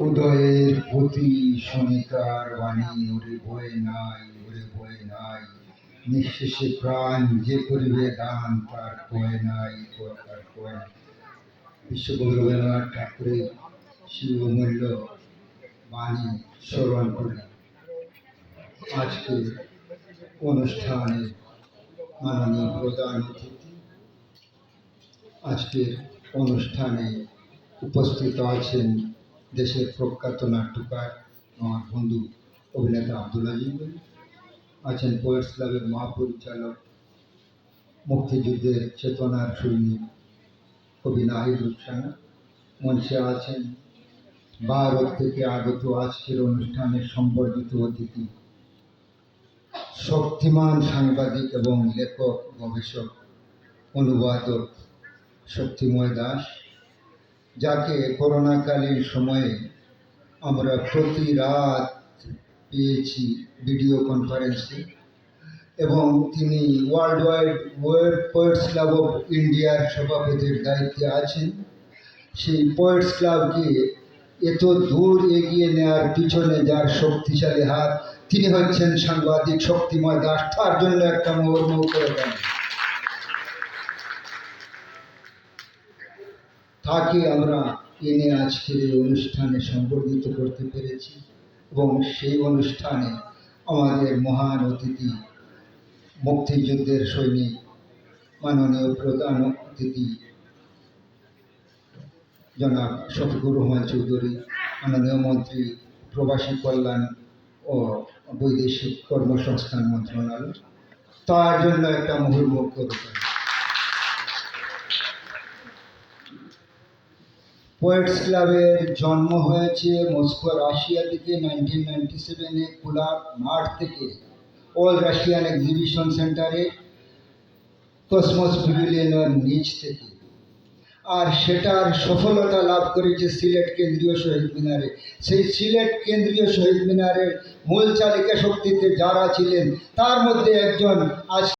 উদয়ের প্রতি শনিকার বাণী ওরে বয়ে নাই ওরে বয়ে নাই। নিঃশেষে প্রাণ যে করিবে দান, তার কয়ে নাই তার কয়ে বিশ্বকবি রবীন্দ্রনাথ ঠাকুরের শিবমূল্য বাণী স্মরণ করি। আজকে অনুষ্ঠানে মাননীয় প্রধান অতিথি আজকের অনুষ্ঠানে উপস্থিত আছেন দেশের প্রখ্যাত নাট্যকার আমার বন্ধু অভিনেতা আব্দুল ভাই আছেন পোয়েটস ক্লাবের মহাপরিচালক, মুক্তিযুদ্ধের চেতনার সৈনিক কবি নাহিদ রুকসানা মঞ্চে আছেন ভারত থেকে আগত আজকের অনুষ্ঠানের সম্বর্ধিত অতিথি। শক্তিমান সাংবাদিক এবং লেখক, গবেষক অনুবাদক শক্তিময় দাস। যাকে করোনাকালীন সময়ে আমরা প্রতি রাত পেয়েছি ভিডিও কনফারেন্সে এবং তিনি world wide world poets club of ইন্ডিয়ার সভাপতির দায়িত্বে আছেন। সেই পোয়েটস ক্লাবকে এত দূর এগিয়ে নেওয়ার পিছনে যার শক্তিশালী হাত, তিনি হচ্ছেন সাংবাদিক শক্তিময় দাস। তার জন্য একটা মুহুর্মুহ করে দেন। তাকে আমরা এনে আজকের এই অনুষ্ঠানে সংবর্ধিত করতে পেরেছি এবং সেই অনুষ্ঠানে আমাদের মহান অতিথি, মুক্তিযুদ্ধের সৈনিক, মাননীয় প্রধান অতিথি, জনাব শফিকুর রহমান চৌধুরী, মাননীয় মন্ত্রী প্রবাসী কল্যাণ ও বৈদেশিক কর্মসংস্থান মন্ত্রণালয়। তার জন্য একটা মুহুর্মুখ করতে পোয়েটস ক্লাবের জন্ম হয়েছে মস্কো, রাশিয়া থেকে নাইনটিন নাইনটি সেভেনে কুলাব মাঠ থেকে। অল রাশিয়ান এক্সিবিশন সেন্টারে কসমস প্যাভিলিয়নের নিচ থেকে। আর সেটার সফলতা লাভ করেছে সিলেট কেন্দ্রীয় শহীদ মিনারে। সেই সিলেট কেন্দ্রীয় শহীদ মিনারের মূল চালিকা শক্তিতে যারা ছিলেন, তার মধ্যে একজন আজ